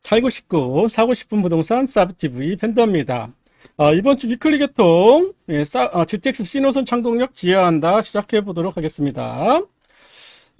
살고 싶고 사고 싶은 부동산 사브TV 팬더입니다. 어, 이번 주 위클리 교통 예, 사- 어, GTX 신호선 창동역 지하한다 시작해 보도록 하겠습니다.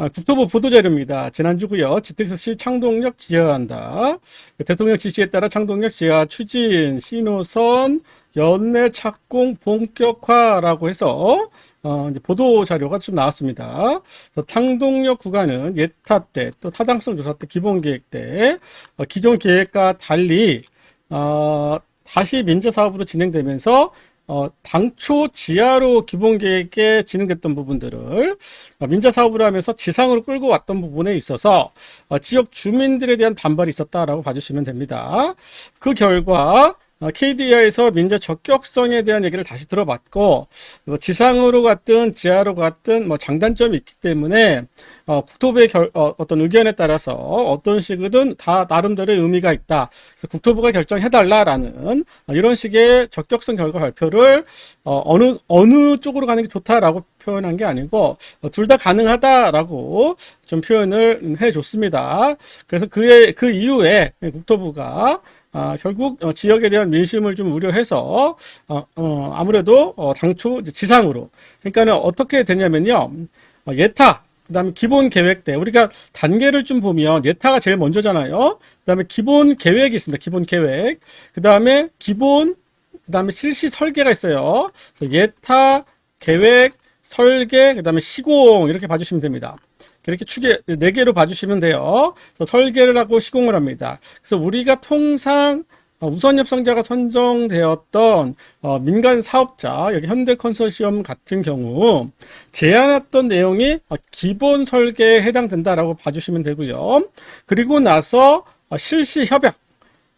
아, 국토부 보도자료입니다. 지난주고요. GTX 창동역 지하한다. 대통령 지시에 따라 창동역 지하 추진 신호선 연내 착공 본격화라고 해서 어, 보도 자료가 좀 나왔습니다. 창동역 구간은 예타 때, 또 타당성 조사 때, 기본 계획 때, 어, 기존 계획과 달리 어, 다시 민자 사업으로 진행되면서 어, 당초 지하로 기본 계획에 진행됐던 부분들을 어, 민자 사업으로 하면서 지상으로 끌고 왔던 부분에 있어서 어, 지역 주민들에 대한 반발이 있었다라고 봐주시면 됩니다. 그 결과 KDI에서 민자 적격성에 대한 얘기를 다시 들어봤고 뭐 지상으로 갔든 지하로 갔든 뭐 장단점이 있기 때문에 어, 국토부의 결, 어, 떤 의견에 따라서 어떤 식이든 다 나름대로의 의미가 있다. 그래서 국토부가 결정해달라라는 어, 이런 식의 적격성 결과 발표를 어, 어느 어느 쪽으로 가는 게 좋다라고 표현한 게 아니고 어, 둘다 가능하다라고 좀 표현을 해줬습니다. 그래서 그의 그 이후에 국토부가 아, 결국 어, 지역에 대한 민심을 좀 우려해서 어, 어, 아무래도 어, 당초 지상으로 그러니까는 어떻게 되냐면요 어, 예타 그다음에 기본 계획 때 우리가 단계를 좀 보면 예타가 제일 먼저잖아요. 그다음에 기본 계획이 있습니다. 기본 계획. 그다음에 기본 그다음에 실시 설계가 있어요. 예타 계획 설계 그다음에 시공 이렇게 봐주시면 됩니다. 이렇게 축에 네 개로 봐주시면 돼요. 설계를 하고 시공을 합니다. 그래서 우리가 통상 어, 우선 협상자가 선정되었던 어, 민간 사업자 여기 현대 컨소시엄 같은 경우 제안했던 내용이 어, 기본 설계에 해당된다라고 봐주시면 되고요. 그리고 나서 어, 실시 협약,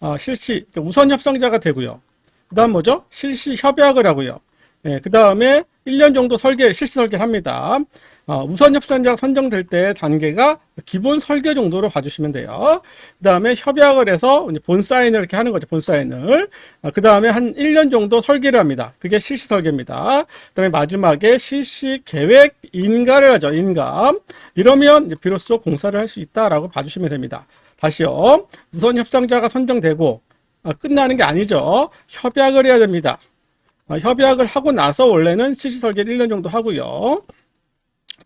어, 실시 그러니까 우선 협상자가 되고요. 그다음 뭐죠? 실시 협약을 하고요. 예, 그 다음에 1년 정도 설계, 실시 설계를 합니다. 어, 우선 협상자가 선정될 때 단계가 기본 설계 정도로 봐주시면 돼요. 그 다음에 협약을 해서 본 사인을 이렇게 하는 거죠. 본 사인을. 어, 그 다음에 한 1년 정도 설계를 합니다. 그게 실시 설계입니다. 그 다음에 마지막에 실시 계획 인가를 하죠. 인가. 이러면 비로소 공사를 할 수 있다라고 봐주시면 됩니다. 다시요. 우선 협상자가 선정되고 어, 끝나는 게 아니죠. 협약을 해야 됩니다. 어, 협약을 하고 나서 원래는 실시 설계를 1년 정도 하고요.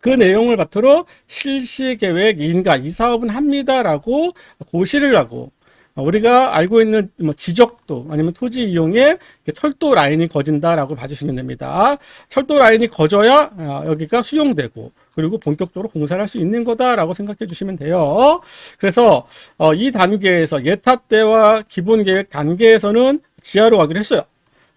그 내용을 바탕으로 실시 계획 인가 이 사업은 합니다라고 고시를 하고 어, 우리가 알고 있는 뭐 지적도 아니면 토지 이용에 철도 라인이 거진다라고 봐주시면 됩니다. 철도 라인이 거져야 어, 여기가 수용되고 그리고 본격적으로 공사를 할 수 있는 거다라고 생각해 주시면 돼요. 그래서 어, 이 단계에서 예타 때와 기본 계획 단계에서는 지하로 가기로 했어요.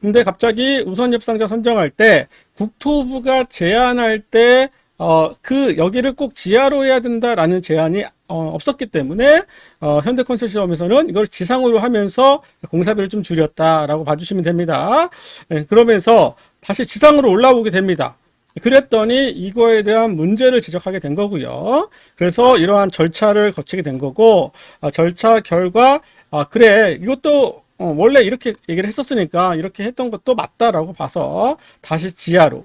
근데 갑자기 우선 협상자 선정할 때 국토부가 제안할 때 어, 그 여기를 꼭 지하로 해야 된다라는 제안이 어, 없었기 때문에 어, 현대 컨소시엄에서는 이걸 지상으로 하면서 공사비를 좀 줄였다라고 봐주시면 됩니다. 예, 그러면서 다시 지상으로 올라오게 됩니다. 그랬더니 이거에 대한 문제를 지적하게 된 거고요. 그래서 이러한 절차를 거치게 된 거고 아, 절차 결과 아, 그래 이것도 어, 원래 이렇게 얘기를 했었으니까 이렇게 했던 것도 맞다라고 봐서 다시 지하로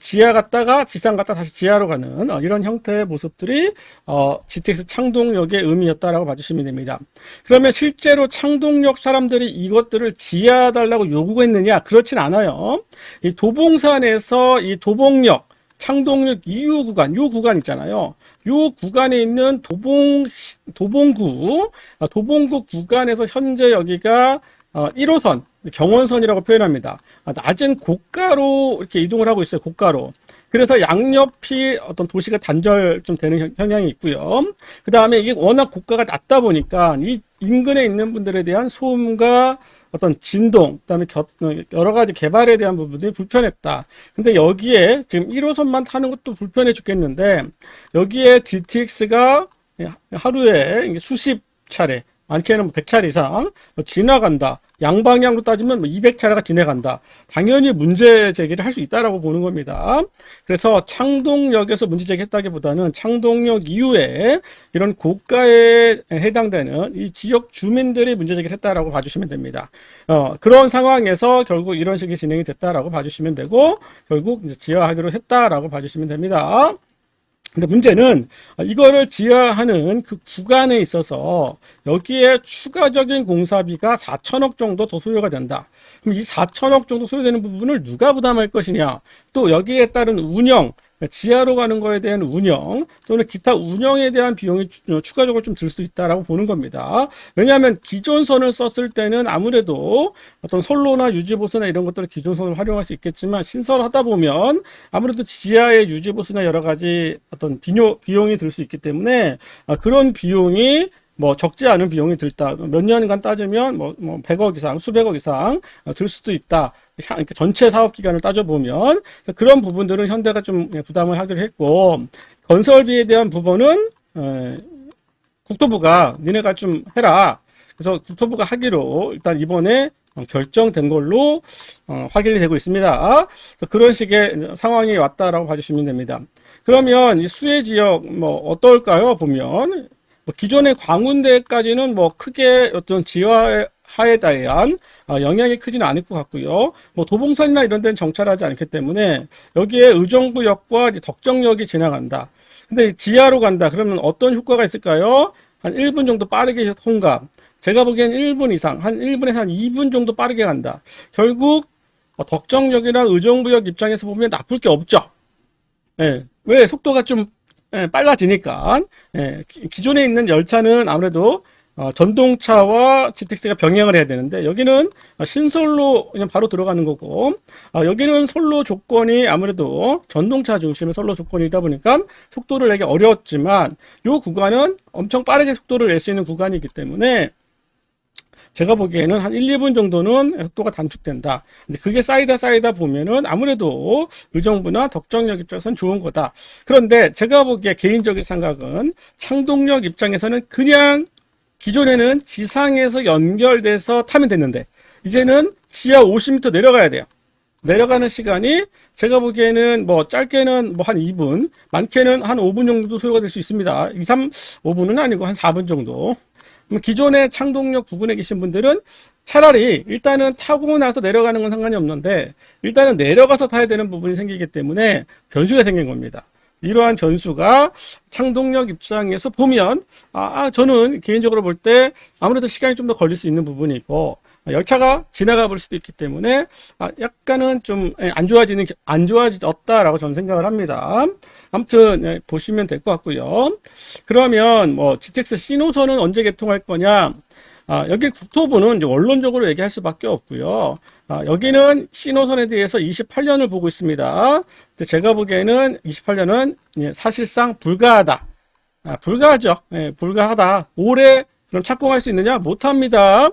지하 갔다가 지상 갔다 다시 지하로 가는 어, 이런 형태의 모습들이 어, GTX 창동역의 의미였다라고 봐주시면 됩니다. 그러면 실제로 창동역 사람들이 이것들을 지하 달라고 요구했느냐? 그렇진 않아요. 이 도봉산에서 이 도봉역 창동역 이후 구간, 요 구간 있잖아요. 요 구간에 있는 도봉, 도봉구, 아, 도봉구 구간에서 현재 여기가 어, 1호선, 경원선이라고 표현합니다. 아, 낮은 고가로 이렇게 이동을 하고 있어요. 고가로. 그래서 양옆이 어떤 도시가 단절 좀 되는 현- 현상이 있고요. 그 다음에 이게 워낙 고가가 낮다 보니까 이 인근에 있는 분들에 대한 소음과 어떤 진동, 그다음에 겨- 여러 가지 개발에 대한 부분들이 불편했다. 근데 여기에 지금 1호선만 타는 것도 불편해 죽겠는데 여기에 GTX가 하루에 수십 차례 많게는 100차례 이상 뭐 지나간다. 양방향으로 따지면 뭐 200차례가 지나간다. 당연히 문제 제기를 할 수 있다라고 보는 겁니다. 그래서 창동역에서 문제 제기했다기보다는 창동역 이후에 이런 고가에 해당되는 이 지역 주민들이 문제 제기를 했다라고 봐주시면 됩니다. 어, 그런 상황에서 결국 이런 식의 진행이 됐다라고 봐주시면 되고 결국 이제 지하하기로 했다라고 봐주시면 됩니다. 근데 문제는 이거를 지하하는 그 구간에 있어서 여기에 추가적인 공사비가 4천억 정도 더 소요가 된다. 그럼 이 4천억 정도 소요되는 부분을 누가 부담할 것이냐? 또 여기에 따른 운영, 지하로 가는 거에 대한 운영 또는 기타 운영에 대한 비용이 추- 어, 추가적으로 좀 들 수 있다라고 보는 겁니다. 왜냐하면 기존 선을 썼을 때는 아무래도 어떤 선로나 유지보수나 이런 것들을 기존 선을 활용할 수 있겠지만 신설하다 보면 아무래도 지하의 유지보수나 여러 가지 어떤 비용, 비용이 들 수 있기 때문에 아, 그런 비용이 뭐 적지 않은 비용이 들다 몇 년간 따지면 뭐, 뭐 100억 이상 수백억 이상 어, 들 수도 있다 향- 이렇게 전체 사업 기간을 따져보면 그런 부분들은 현대가 좀 예, 부담을 하기로 했고 건설비에 대한 부분은 에, 국토부가 니네가 좀 해라 그래서 국토부가 하기로 일단 이번에 어, 결정된 걸로 어, 확인이 되고 있습니다. 그런 식의 상황이 왔다라고 봐주시면 됩니다. 그러면 이 수해 지역 뭐 어떨까요? 보면 뭐 기존의 광운대까지는 뭐 크게 어떤 지하에 대한 어, 영향이 크지는 않을 것 같고요. 뭐 도봉산이나 이런 데는 정찰하지 않기 때문에 여기에 의정부역과 덕정역이 지나간다. 근데 지하로 간다. 그러면 어떤 효과가 있을까요? 한 1분 정도 빠르게 통과. 제가 보기엔 1분 이상, 한 1분에서 한 2분 정도 빠르게 간다. 결국 어, 덕정역이나 의정부역 입장에서 보면 나쁠 게 없죠. 예. 왜 속도가 좀 예, 빨라지니까. 예, 기- 기존에 있는 열차는 아무래도 어, 전동차와 GTX가 병행을 해야 되는데 여기는 어, 신솔로 그냥 바로 들어가는 거고 어, 여기는 솔로 조건이 아무래도 전동차 중심의 솔로 조건이다 보니까 속도를 내기 어려웠지만 이 구간은 엄청 빠르게 속도를 낼 수 있는 구간이기 때문에 제가 보기에는 한 1, 2분 정도는 속도가 단축된다. 근데 그게 쌓이다 쌓이다 보면은 아무래도 의정부나 덕정역 입장에서는 좋은 거다. 그런데 제가 보기에 개인적인 생각은 창동역 입장에서는 그냥 기존에는 지상에서 연결돼서 타면 됐는데 이제는 지하 50m 내려가야 돼요. 내려가는 시간이 제가 보기에는 뭐 짧게는 뭐 한 2분, 많게는 한 5분 정도 소요가 될 수 있습니다. 2, 3, 5분은 아니고 한 4분 정도. 기존의 창동역 부근에 계신 분들은 차라리 일단은 타고 나서 내려가는 건 상관이 없는데 일단은 내려가서 타야 되는 부분이 생기기 때문에 변수가 생긴 겁니다. 이러한 변수가 창동역 입장에서 보면 아, 아, 저는 개인적으로 볼 때 아무래도 시간이 좀 더 걸릴 수 있는 부분이 있고 열차가 지나가 볼 수도 있기 때문에 아, 약간은 좀 안 좋아지는 안 좋아졌다라고 저는 생각을 합니다. 아무튼 예, 보시면 될 것 같고요. 그러면 뭐 GTX 신호선은 언제 개통할 거냐? 아, 여기 국토부는 이제 원론적으로 얘기할 수밖에 없고요. 아, 여기는 신호선에 대해서 28년을 보고 있습니다. 근데 제가 보기에는 28년은 예, 사실상 불가하다. 아, 불가하죠. 예, 불가하다. 올해 그럼 착공할 수 있느냐? 못합니다.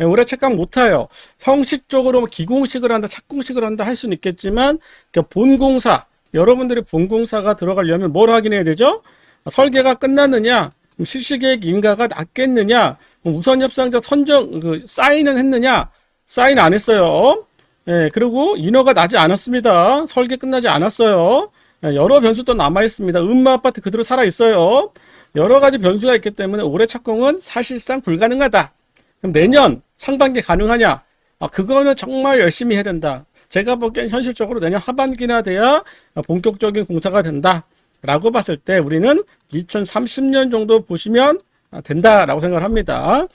예, 올해 착공 못해요. 형식적으로 뭐 기공식을 한다, 착공식을 한다 할 수는 있겠지만 그 본공사, 여러분들이 본공사가 들어가려면 뭘 확인해야 되죠? 아, 설계가 끝났느냐? 실시계획 인가가 났겠느냐? 그럼 우선 협상자 선정, 그, 사인은 했느냐? 사인 안 했어요. 예, 그리고 인허가 나지 않았습니다. 설계 끝나지 않았어요. 예, 여러 변수도 남아 있습니다. 음마 아파트 그대로 살아 있어요. 여러 가지 변수가 있기 때문에 올해 착공은 사실상 불가능하다. 그럼 내년 상반기 가능하냐? 아, 그거는 정말 열심히 해야 된다. 제가 보기엔 현실적으로 내년 하반기나 돼야 본격적인 공사가 된다. 라고 봤을 때 우리는 2030년 정도 보시면 된다라고 생각을 합니다.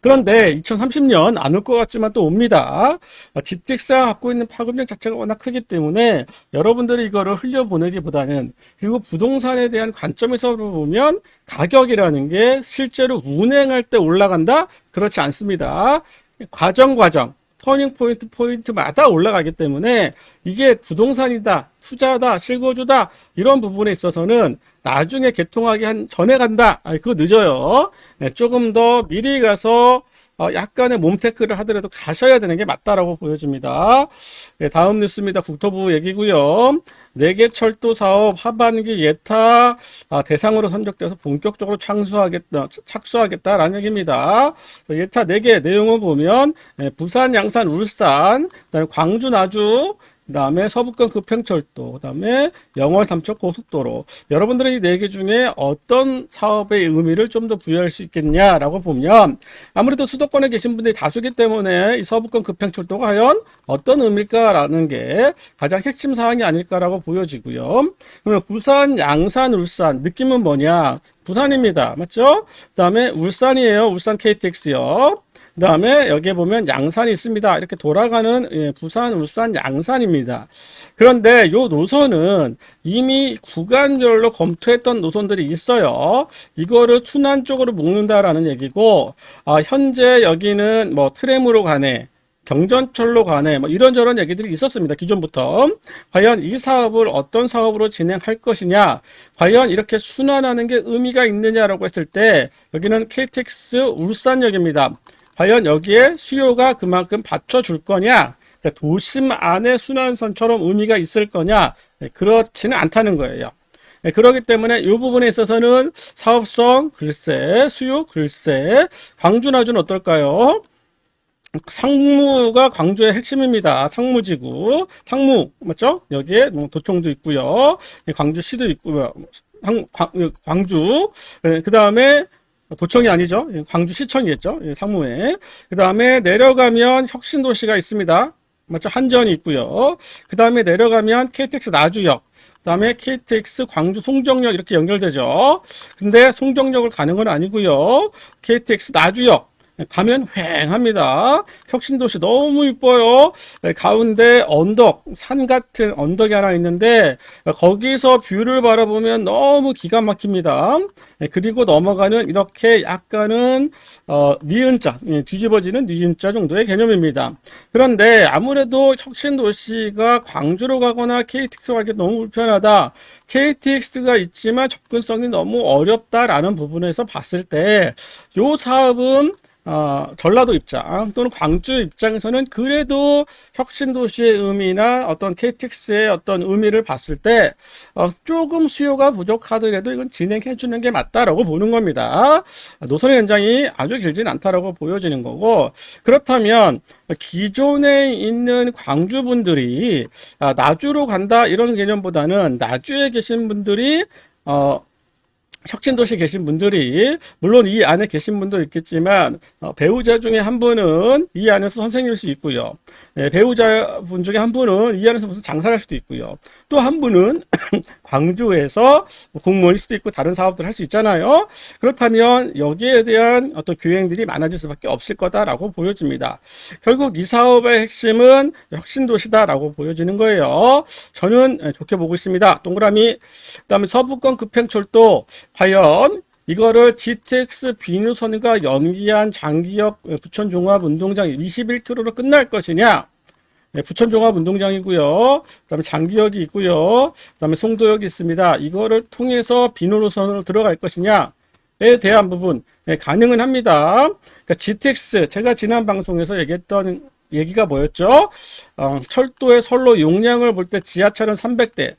그런데 2030년 안 올 것 같지만 또 옵니다. GTX가 갖고 있는 파급력 자체가 워낙 크기 때문에 여러분들이 이거를 흘려보내기보다는 그리고 부동산에 대한 관점에서 보면 가격이라는 게 실제로 운행할 때 올라간다? 그렇지 않습니다. 과정 과정 터닝 포인트 포인트마다 올라가기 때문에 이게 부동산이다, 투자다, 실거주다 이런 부분에 있어서는 나중에 개통하기 한 전에 간다. 아, 그거 늦어요. 네, 조금 더 미리 가서 어, 약간의 몸테크를 하더라도 가셔야 되는 게 맞다라고 보여집니다. 네, 다음 뉴스입니다. 국토부 얘기고요. 네개 철도 사업 하반기 예타 아, 대상으로 선정돼서 본격적으로 창수하겠다, 착수하겠다라는 얘기입니다. 예타 네개 내용을 보면 예, 부산, 양산, 울산, 그다음에 광주, 나주, 그 다음에 서북권 급행철도, 그 다음에 영월 삼척 고속도로. 여러분들이 이네 개 중에 어떤 사업의 의미를 좀 더 부여할 수 있겠냐라고 보면 아무래도 수도권에 계신 분들이 다수기 때문에 이 서북권 급행철도가 과연 어떤 의미일까라는 게 가장 핵심 사항이 아닐까라고 보여지고요. 그러면 부산, 양산, 울산 느낌은 뭐냐? 부산입니다. 맞죠? 그 다음에 울산이에요. 울산 KTX요. 그 다음에 여기에 보면 양산이 있습니다. 이렇게 돌아가는 예, 부산, 울산, 양산입니다. 그런데 요 노선은 이미 구간별로 검토했던 노선들이 있어요. 이거를 순환 쪽으로 묶는다라는 얘기고, 아, 현재 여기는 뭐 트램으로 가네. 경전철로 가네 뭐 이런저런 얘기들이 있었습니다 기존부터 과연 이 사업을 어떤 사업으로 진행할 것이냐 과연 이렇게 순환하는 게 의미가 있느냐라고 했을 때 여기는 KTX 울산역입니다 과연 여기에 수요가 그만큼 받쳐줄 거냐? 그러니까 도심 안에 순환선처럼 의미가 있을 거냐? 네, 그렇지는 않다는 거예요. 네, 그렇기 때문에 이 부분에 있어서는 사업성 글쎄, 수요 글쎄, 광주 나주는 어떨까요? 상무가 광주의 핵심입니다. 상무지구, 상무 맞죠? 여기에 뭐 도청도 있고요, 광주시도 있고요, 광주. 네, 그 다음에 도청이 아니죠. 예, 광주시청이겠죠. 예, 상무에. 그 다음에 내려가면 혁신도시가 있습니다. 맞죠? 한전이 있고요. 그 다음에 내려가면 KTX 나주역. 그 다음에 KTX 광주 송정역 이렇게 연결되죠. 근데 송정역을 가는 건 아니고요. KTX 나주역. 가면 휑합니다. 혁신도시 너무 이뻐요. 네, 가운데 언덕, 산 같은 언덕이 하나 있는데 거기서 뷰를 바라보면 너무 기가 막힙니다. 네, 그리고 넘어가는 이렇게 약간은 어, 니은자, 예, 뒤집어지는 니은자 정도의 개념입니다. 그런데 아무래도 혁신도시가 광주로 가거나 KTX로 가기 너무 불편하다. KTX가 있지만 접근성이 너무 어렵다라는 부분에서 봤을 때이 사업은 어, 전라도 입장 또는 광주 입장에서는 그래도 혁신도시의 의미나 어떤 KTX의 어떤 의미를 봤을 때 어, 조금 수요가 부족하더라도 이건 진행해 주는 게 맞다라고 보는 겁니다. 노선의 연장이 아주 길진 않다라고 보여지는 거고 그렇다면 기존에 있는 광주 분들이 아, 나주로 간다 이런 개념보다는 나주에 계신 분들이 어, 혁신도시 계신 분들이 물론 이 안에 계신 분도 있겠지만 어, 배우자 중에 한 분은 이 안에서 선생님일 수 있고요. 예, 배우자분 중에 한 분은 이 안에서 무슨 장사를 할 수도 있고요. 또 한 분은 광주에서 공무원일 수도 있고 다른 사업들 할 수 있잖아요. 그렇다면 여기에 대한 어떤 교행들이 많아질 수밖에 없을 거다라고 보여집니다. 결국 이 사업의 핵심은 혁신도시다라고 보여지는 거예요. 저는 예, 좋게 보고 있습니다. 동그라미 그다음에 서부권 급행철도 과연 이거를 GTX 비누선과 연기한 장기역 부천종합운동장 21km로 끝날 것이냐? 네, 부천종합운동장이고요. 그다음에 장기역이 있고요. 그다음에 송도역이 있습니다. 이거를 통해서 비누로선으로 들어갈 것이냐에 대한 부분 네, 가능은 합니다. 그러니까 GTX 제가 지난 방송에서 얘기했던 얘기가 뭐였죠? 어, 철도의 선로 용량을 볼 때 지하철은 300대,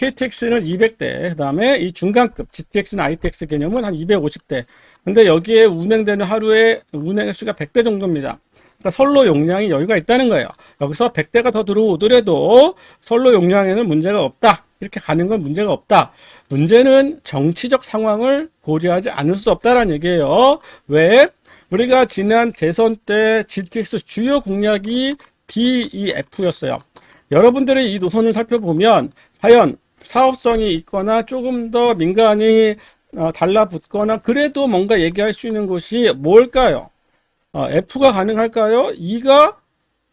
KTX는 200대, 그 다음에 이 중간급 GTX나 ITX 개념은 한 250대. 근데 여기에 운행되는 하루에 운행 수가 100대 정도입니다. 그러니까 선로 용량이 여유가 있다는 거예요. 여기서 100대가 더 들어오더라도 선로 용량에는 문제가 없다. 이렇게 가는 건 문제가 없다. 문제는 정치적 상황을 고려하지 않을 수 없다라는 얘기예요. 왜? 우리가 지난 대선 때 GTX 주요 공약이 DEF였어요. 여러분들이 이 노선을 살펴보면 과연 사업성이 있거나 조금 더 민간이 어, 달라붙거나 그래도 뭔가 얘기할 수 있는 것이 뭘까요? 어, F가 가능할까요? E가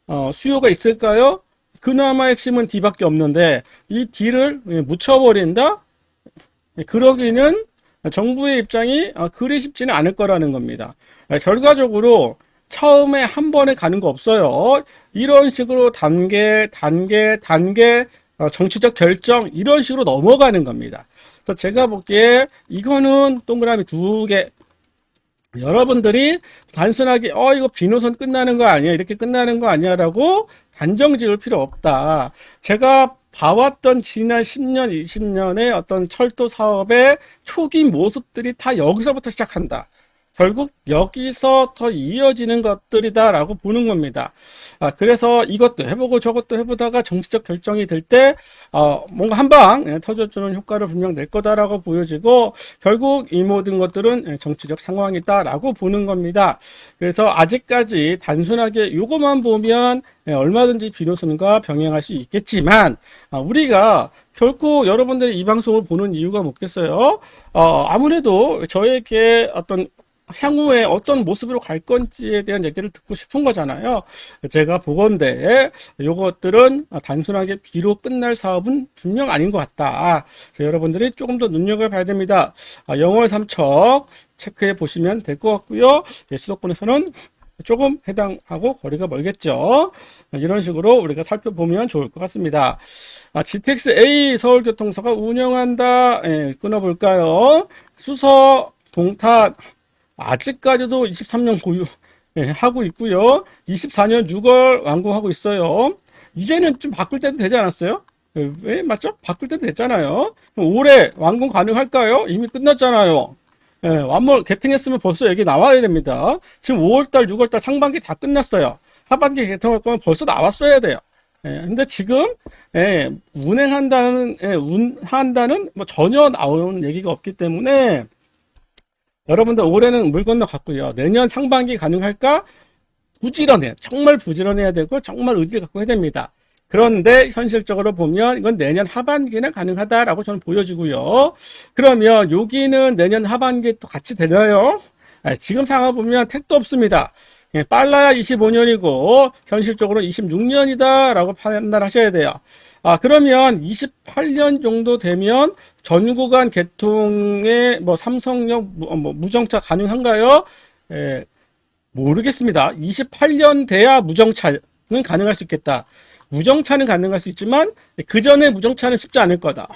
어, 수요가 있을까요? 그나마 핵심은 D밖에 없는데 이 D를 묻혀버린다? 그러기는 정부의 입장이 어, 그리 쉽지는 않을 거라는 겁니다. 결과적으로 처음에 한 번에 가는 거 없어요. 이런 식으로 단계, 단계, 단계 어, 정치적 결정 이런 식으로 넘어가는 겁니다. 그래서 제가 보기에 이거는 동그라미 두 개, 여러분들이 단순하게 어 이거 비노선 끝나는 거 아니야 이렇게 끝나는 거 아니야라고 단정 지을 필요 없다. 제가 봐왔던 지난 10년, 20년의 어떤 철도 사업의 초기 모습들이 다 여기서부터 시작한다. 결국 여기서 더 이어지는 것들이다라고 보는 겁니다. 아, 그래서 이것도 해보고 저것도 해보다가 정치적 결정이 될 때, 어, 뭔가 한방 예, 터져주는 효과를 분명 낼 거다라고 보여지고, 결국 이 모든 것들은 예, 정치적 상황이다라고 보는 겁니다. 그래서 아직까지 단순하게 요것만 보면 예, 얼마든지 비노선과 병행할 수 있겠지만, 아, 우리가 결코 여러분들이 이 방송을 보는 이유가 뭐겠어요? 어, 아무래도 저에게 어떤 향후에 어떤 모습으로 갈 건지에 대한 얘기를 듣고 싶은 거잖아요. 제가 보건대 요것들은 단순하게 비로 끝날 사업은 분명 아닌 것 같다. 여러분들이 조금 더 눈여겨봐야 됩니다. 아, 영월 삼척 체크해 보시면 될 것 같고요. 예, 수도권에서는 조금 해당하고 거리가 멀겠죠. 이런 식으로 우리가 살펴보면 좋을 것 같습니다. 아, GTX A 서울교통서가 운영한다. 예, 끊어볼까요? 수서 동탄 아직까지도 23년 보유 예, 하고 있고요. 24년 6월 완공하고 있어요. 이제는 좀 바꿀 때도 되지 않았어요? 예, 왜 맞죠? 바꿀 때도 됐잖아요. 올해 완공 가능할까요? 이미 끝났잖아요. 예, 완물 개통했으면 벌써 여기 나와야 됩니다. 지금 5월달, 6월달 상반기 다 끝났어요. 하반기 개통할 거면 벌써 나왔어야 돼요. 예, 근데 지금 예, 운행한다는 예, 운한다는 뭐 전혀 나온 얘기가 없기 때문에 여러분들 올해는 물 건너 갔고요. 내년 상반기 가능할까? 부지런해. 정말 부지런해야 되고 정말 의지 갖고 해야 됩니다. 그런데 현실적으로 보면 이건 내년 하반기는 가능하다라고 저는 보여지고요. 그러면 여기는 내년 하반기에 또 같이 되나요? 아, 지금 상황 보면 택도 없습니다. 예, 빨라야 25년이고 현실적으로 26년이다라고 판단하셔야 돼요. 아 그러면 28년 정도 되면 전 구간 개통에 뭐 삼성역 무, 뭐 무정차 가능한가요? 예, 모르겠습니다. 28년 돼야 무정차는 가능할 수 있겠다. 무정차는 가능할 수 있지만 그 전에 무정차는 쉽지 않을 거다.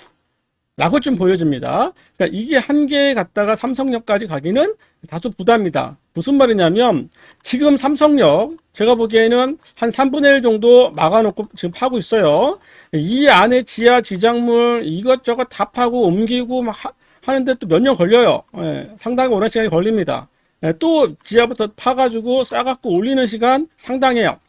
라고 좀 보여집니다. 그러니까 이게 한계에 갔다가 삼성역까지 가기는 다소 부담이다. 무슨 말이냐면 지금 삼성역 제가 보기에는 한 3분의 1 정도 막아놓고 지금 파고 있어요. 이 안에 지하 지작물 이것저것 다 파고 옮기고 막 하, 는데 또 몇 년 걸려요. 예, 상당히 오랜 시간이 걸립니다. 예, 또 지하부터 파가지고 싸갖고 올리는 시간 상당해요.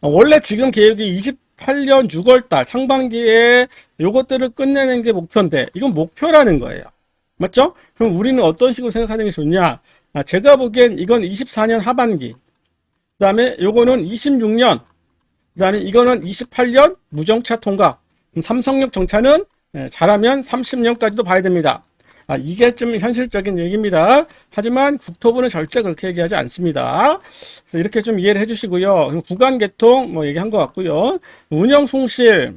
어, 원래 지금 계획이 28년 6월달 상반기에 요것들을 끝내는 게 목표인데 이건 목표라는 거예요. 맞죠? 그럼 우리는 어떤 식으로 생각하는 게 좋냐? 아, 제가 보기엔 이건 24년 하반기. 그 다음에 요거는 26년. 그 다음에 이거는 28년 무정차 통과. 삼성역 정차는 예, 잘하면 30년까지도 봐야 됩니다. 아, 이게 좀 현실적인 얘기입니다. 하지만 국토부는 절대 그렇게 얘기하지 않습니다. 그래서 이렇게 좀 이해를 해주시고요. 구간 개통 뭐 얘기한 것 같고요. 운영 송실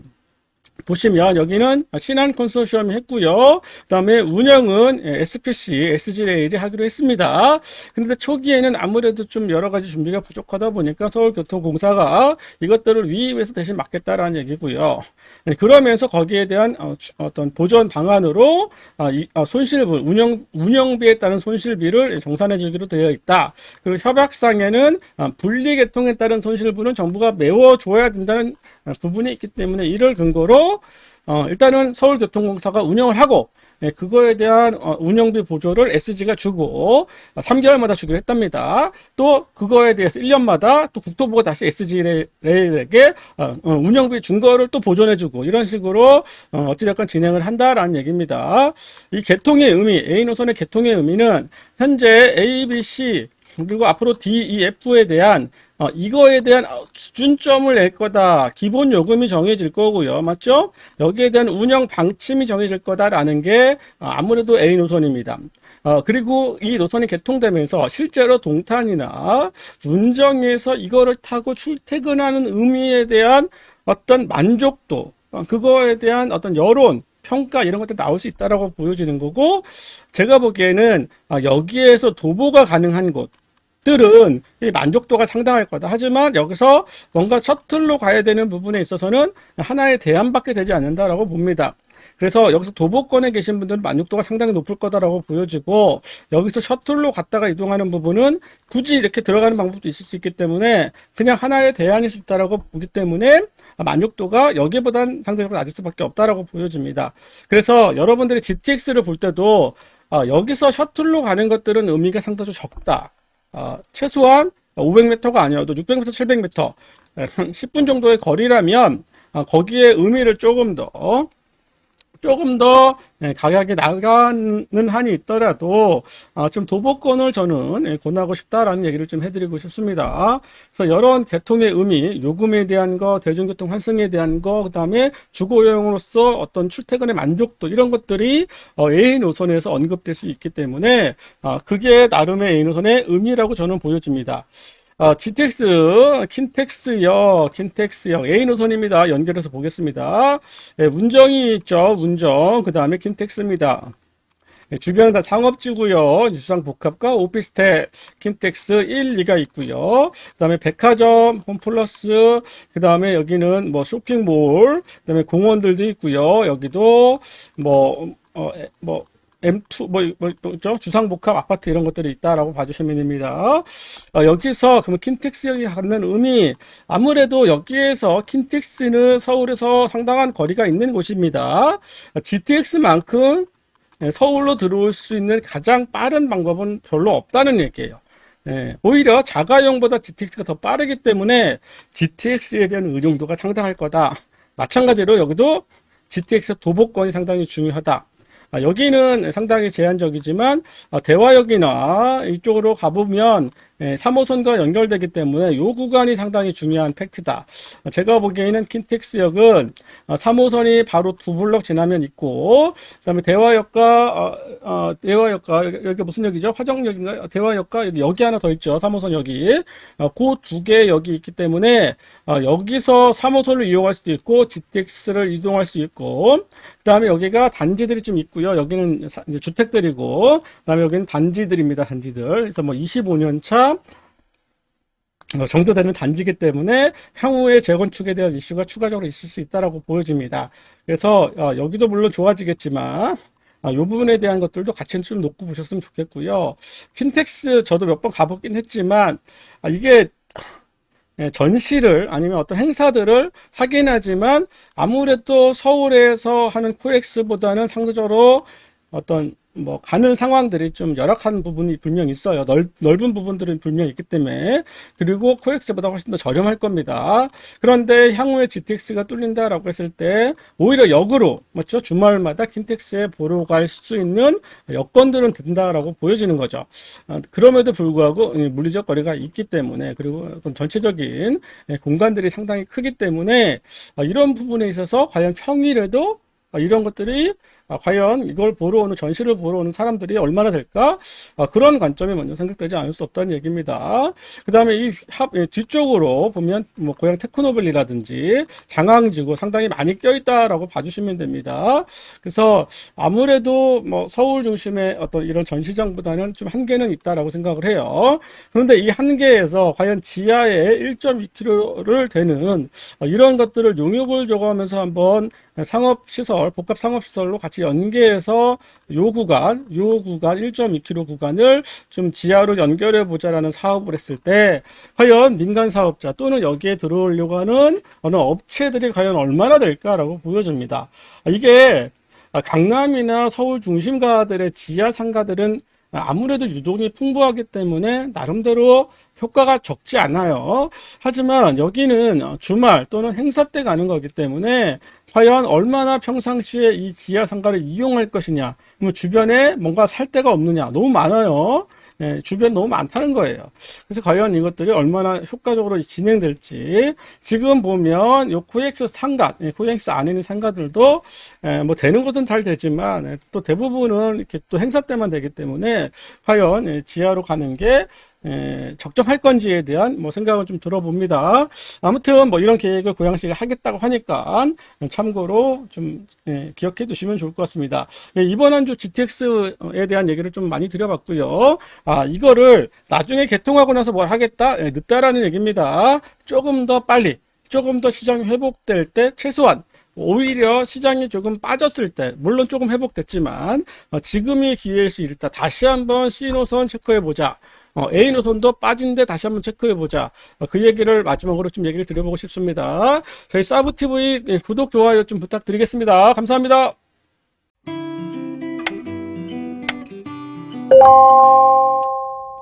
보시면 여기는 신한 컨소시엄이 했고요. 그 다음에 운영은 SPC, SG레일이 하기로 했습니다. 근데 초기에는 아무래도 좀 여러 가지 준비가 부족하다 보니까 서울교통공사가 이것들을 위임해서 대신 맡겠다라는 얘기고요. 네, 그러면서 거기에 대한 어, 어떤 보전 방안으로 아, 아, 손실분, 운영, 운영비에 따른 손실비를 정산해 주기로 되어 있다. 그리고 협약상에는 아, 분리개통에 따른 손실분은 정부가 메워줘야 된다는 부분이 있기 때문에 이를 근거로 어, 일단은 서울교통공사가 운영을 하고 예, 그거에 대한 어, 운영비 보조를 SG가 주고 어, 3개월마다 주기로 했답니다. 또 그거에 대해서 1년마다 또 국토부가 다시 SG에게 어, 어, 운영비 준 거를 또 보존해주고 이런 식으로 어, 어찌됐건 진행을 한다라는 얘기입니다. 이 개통의 의미, A 노선의 개통의 의미는 현재 A, B, C 그리고 앞으로 D, E, F에 대한 어, 이거에 대한 기준점을 낼 거다. 기본 요금이 정해질 거고요. 맞죠? 여기에 대한 운영 방침이 정해질 거다라는 게 어, 아무래도 A 노선입니다. 어, 그리고 이 노선이 개통되면서 실제로 동탄이나 운정에서 이거를 타고 출퇴근하는 의미에 대한 어떤 만족도, 어, 그거에 대한 어떤 여론, 평가 이런 것들 나올 수 있다라고 보여지는 거고 제가 보기에는 아, 여기에서 도보가 가능한 곳 들은 만족도가 상당할 거다. 하지만 여기서 뭔가 셔틀로 가야 되는 부분에 있어서는 하나의 대안밖에 되지 않는다라고 봅니다. 그래서 여기서 도보권에 계신 분들은 만족도가 상당히 높을 거다라고 보여지고 여기서 셔틀로 갔다가 이동하는 부분은 굳이 이렇게 들어가는 방법도 있을 수 있기 때문에 그냥 하나의 대안일 수 있다라고 보기 때문에 만족도가 여기보단 상대적으로 낮을 수밖에 없다라고 보여집니다. 그래서 여러분들이 GTX를 볼 때도 아, 여기서 셔틀로 가는 것들은 의미가 상당히 적다. 아, 최소한 500m가 아니어도 600m, 700m, 한 10분 정도의 거리라면 아, 거기에 의미를 조금 더 조금 더 예, 가격이 나가는 한이 있더라도 아, 좀 도보권을 저는 예, 권하고 싶다라는 얘기를 좀 해드리고 싶습니다. 그래서 이런 개통의 의미, 요금에 대한 거, 대중교통 환승에 대한 거, 그 다음에 주거용으로서 어떤 출퇴근의 만족도 이런 것들이 어, A 노선에서 언급될 수 있기 때문에 아, 그게 나름의 A 노선의 의미라고 저는 보여집니다. 어, GTX, 킨텍스역, 킨텍스역, A 노선입니다. 연결해서 보겠습니다. 예, 운정이 있죠. 운정. 그 다음에 킨텍스입니다. 예, 주변은 다 상업지구요. 유상복합과 오피스텔, 킨텍스 1, 2가 있고요. 그 다음에 백화점, 홈플러스, 그 다음에 여기는 뭐 쇼핑몰, 그 다음에 공원들도 있고요. 여기도 뭐, 어, 에, 뭐, M2 뭐, 뭐 뭐죠 주상복합 아파트 이런 것들이 있다라고 봐주시면 됩니다. 어, 여기서 그러면 킨텍스역이 갖는 의미 아무래도 여기에서 킨텍스는 서울에서 상당한 거리가 있는 곳입니다. GTX만큼 예, 서울로 들어올 수 있는 가장 빠른 방법은 별로 없다는 얘기예요. 예, 오히려 자가용보다 GTX가 더 빠르기 때문에 GTX에 대한 의존도가 상당할 거다. 마찬가지로 여기도 GTX 도보권이 상당히 중요하다. 아, 여기는 상당히 제한적이지만 아, 대화역이나 이쪽으로 가보면 예, 3호선과 연결되기 때문에 이 구간이 상당히 중요한 팩트다. 아, 제가 보기에는 킨텍스역은 3호선이 바로 두 블럭 지나면 있고 그다음에 대화역과 어, 어, 대화역과 여기 무슨 역이죠? 화정역인가요? 대화역과 여기, 여기 하나 더 있죠. 3호선 역이 어, 그두 개 역이 있기 때문에 어, 여기서 3호선을 이용할 수도 있고 GTX를 이동할 수 있고 그 다음에 여기가 단지들이 좀 있고요. 여기는 사, 주택들이고 그 다음에 여기는 단지들입니다. 단지들. 그래서 뭐 25년 차 어, 정도 되는 단지기 때문에 향후에 재건축에 대한 이슈가 추가적으로 있을 수 있다라고 보여집니다. 그래서 어, 여기도 물론 좋아지겠지만 이 부분에 대한 것들도 같이 좀 놓고 보셨으면 좋겠고요. 킨텍스 저도 몇 번 가보긴 했지만 아, 이게 예, 전시를 아니면 어떤 행사들을 하긴 하지만 아무래도 서울에서 하는 코엑스보다는 상대적으로 어떤 뭐 가는 상황들이 좀 열악한 부분이 분명 있어요. 넓, 넓은 부분들은 분명 있기 때문에 그리고 코엑스보다 훨씬 더 저렴할 겁니다. 그런데 향후에 GTX가 뚫린다라고 했을 때 오히려 역으로 맞죠? 주말마다 킨텍스에 보러 갈 수 있는 여건들은 된다라고 보여지는 거죠. 아, 그럼에도 불구하고 물리적 거리가 있기 때문에 그리고 어떤 전체적인 공간들이 상당히 크기 때문에 아, 이런 부분에 있어서 과연 평일에도 아, 이런 것들이 아, 과연 이걸 보러 오는 전시를 보러 오는 사람들이 얼마나 될까? 아, 그런 관점이 먼저 생각되지 않을 수 없다는 얘기입니다. 그 다음에 이 합, 뒤쪽으로 보면 뭐 고향 테크노블리라든지 장항지구 상당히 많이 껴있다라고 봐주시면 됩니다. 그래서 아무래도 뭐 서울 중심의 어떤 이런 전시장보다는 좀 한계는 있다라고 생각을 해요. 그런데 이 한계에서 과연 지하에 1.2km를 되는 이런 것들을 용역을 조거하면서 한번 상업시설, 복합상업시설로 같이 같이 연계해서 요 구간, 요 구간 1.2km 구간을 좀 지하로 연결해 보자라는 사업을 했을 때 과연 민간 사업자 또는 여기에 들어오려고 하는 어느 업체들이 과연 얼마나 될까라고 보여집니다. 이게 강남이나 서울 중심가들의 지하 상가들은 아무래도 유동이 풍부하기 때문에 나름대로 효과가 적지 않아요. 하지만 여기는 주말 또는 행사 때 가는 거기 때문에 과연 얼마나 평상시에 이 지하 상가를 이용할 것이냐, 뭐 주변에 뭔가 살 데가 없느냐, 너무 많아요. 예, 주변 너무 많다는 거예요. 그래서 과연 이것들이 얼마나 효과적으로 진행될지 지금 보면 요 코엑스 상가, 예, 코엑스 안에 있는 상가들도 예, 뭐 되는 것은 잘 되지만 예, 또 대부분은 이렇게 또 행사 때만 되기 때문에 과연 예, 지하로 가는 게 에, 적정할 건지에 대한 뭐 생각을 좀 들어봅니다. 아무튼 뭐 이런 계획을 고양시가 하겠다고 하니까 참고로 좀 에, 기억해 두시면 좋을 것 같습니다. 예, 이번 한 주 GTX에 대한 얘기를 좀 많이 드려봤고요. 아 이거를 나중에 개통하고 나서 뭘 하겠다 예, 늦다라는 얘기입니다. 조금 더 빨리 조금 더 시장이 회복될 때 최소한 오히려 시장이 조금 빠졌을 때, 물론 조금 회복됐지만, 어, 지금이 기회일 수 있다. 다시 한번 C노선 체크해 보자. 어, A노선도 빠진데 다시 한번 체크해보자. 어, 그 얘기를 마지막으로 좀 얘기를 드려보고 싶습니다. 저희 사브TV 구독, 좋아요 좀 부탁드리겠습니다. 감사합니다.